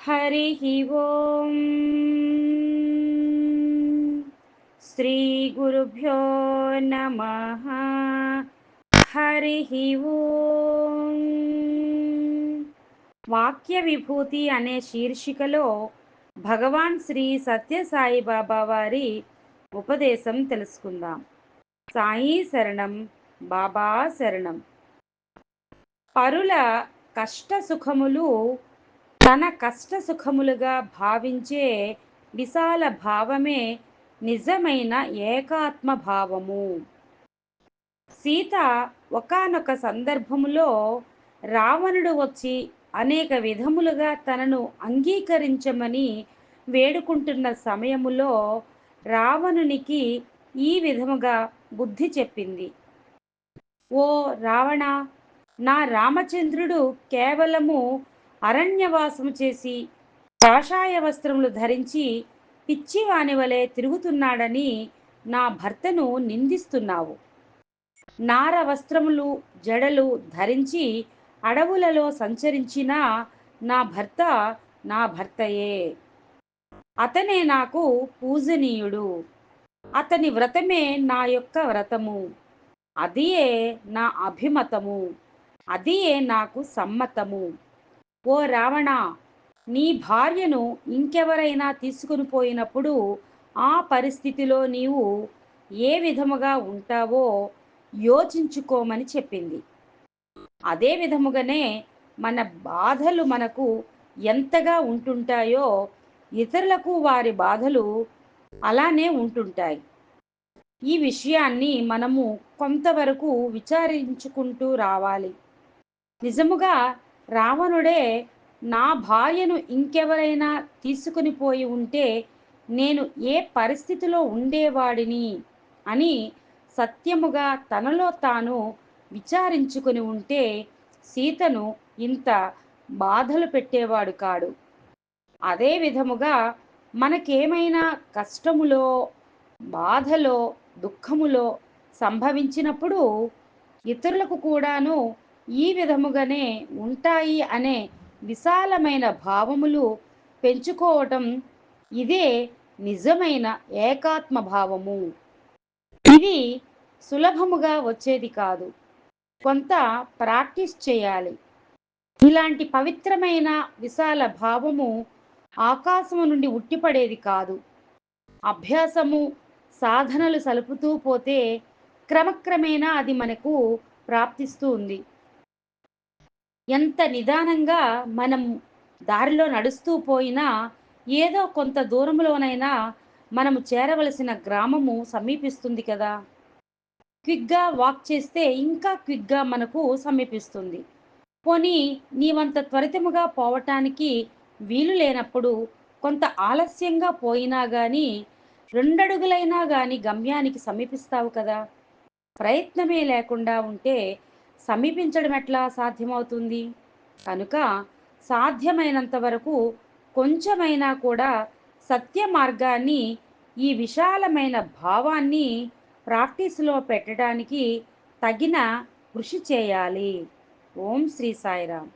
हरिः ॐ श्रीगुरुभ्यो नमः హరిహి ఓం వాక్య విభూతి అనే శీర్షికలో భగవాన్ శ్రీ సత్యసాయి బాబా వారి ఉపదేశం తెలుసుకుందాం సాయి శరణం బాబా శరణం పరుల కష్ట సుఖములు తన కష్ట సుఖములుగా భావించే విశాల భావమే నిజమైన ఏకాత్మ భావము. సీత ఒకనొక సందర్భములో రావణుడు వచ్చి అనేక విధములుగా తనను అంగీకరించమని వేడుకుంటున్న సమయములో రావణునికి ఈ విధముగా బుద్ధి చెప్పింది. ఓ రావణ నా రామచంద్రుడు కేవలము అరణ్యవాసము చేసి కాషాయ వస్త్రములు ధరించి పిచ్చివాని వలె తిరుగుతున్నాడని నా భర్తను నిందిస్తున్నావు. నార వస్త్రములు జడలు ధరించి అడవులలో సంచరించిన నా భర్త నా భర్తయే. అతనే నాకు పూజనీయుడు. అతని వ్రతమే నా యొక్క వ్రతము. అదియే నా అభిమతము. అదియే నాకు సమ్మతము. ఓ రావణ నీ భార్యను ఇంకెవరైనా తీసుకుని పోయినప్పుడు ఆ పరిస్థితిలో నీవు ఏ విధముగా ఉంటావో యోచించుకోమని చెప్పింది. అదే విధముగానే మన బాధలు మనకు ఎంతగా ఉంటుంటాయో ఇతరులకు వారి బాధలు అలానే ఉంటుంటాయి. ఈ విషయాన్ని మనము కొంతవరకు విచారించుకుంటూ రావాలి. నిజముగా రావణుడే నా భార్యను ఇంకెవరైనా తీసుకుని పోయి ఉంటే నేను ఏ పరిస్థితిలో ఉండేవాడిని అని సత్యముగా తనలో తాను విచారించుకుని ఉంటే సీతను ఇంత బాధలు పెట్టేవాడు కాడు. అదే విధముగా మనకేమైనా కష్టములో బాధలో దుఃఖములో సంభవించినప్పుడు ఇతరులకు కూడాను ఈ విధముగానే ఉంటాయి అనే విశాలమైన భావములు పెంచుకోవటం ఇదే నిజమైన ఏకాత్మ భావము. ఇది సులభముగా వచ్చేది కాదు. కొంత ప్రాక్టీస్ చేయాలి. ఇలాంటి పవిత్రమైన విశాల భావము ఆకాశము నుండి ఉట్టిపడేది కాదు. అభ్యాసము సాధనలు సలుపుతూ పోతే క్రమక్రమేణా అది మనకు ప్రాప్తిస్తూ ఉంది. ఎంత నిదానంగా మనం దారిలో నడుస్తూ పోయినా ఏదో కొంత దూరంలోనైనా మనము చేరవలసిన గ్రామము సమీపిస్తుంది కదా. క్విక్గా వాక్ చేస్తే ఇంకా క్విక్గా మనకు సమీపిస్తుంది. పోనీ నీవంత త్వరితముగా పోవటానికి వీలు లేనప్పుడు కొంత ఆలస్యంగా పోయినా కానీ రెండడుగులైనా కానీ గమ్యానికి సమీపిస్తావు కదా. ప్రయత్నమే లేకుండా ఉంటే సమీపించడం ఎట్లా సాధ్యమవుతుంది? కనుక సాధ్యమైనంత వరకు కొంచెమైనా కూడా సత్య మార్గాన్ని ఈ విశాలమైన భావాన్ని ప్రాక్టీస్లో పెట్టడానికి తగిన కృషి చేయాలి. ఓం శ్రీ సాయిరామ్.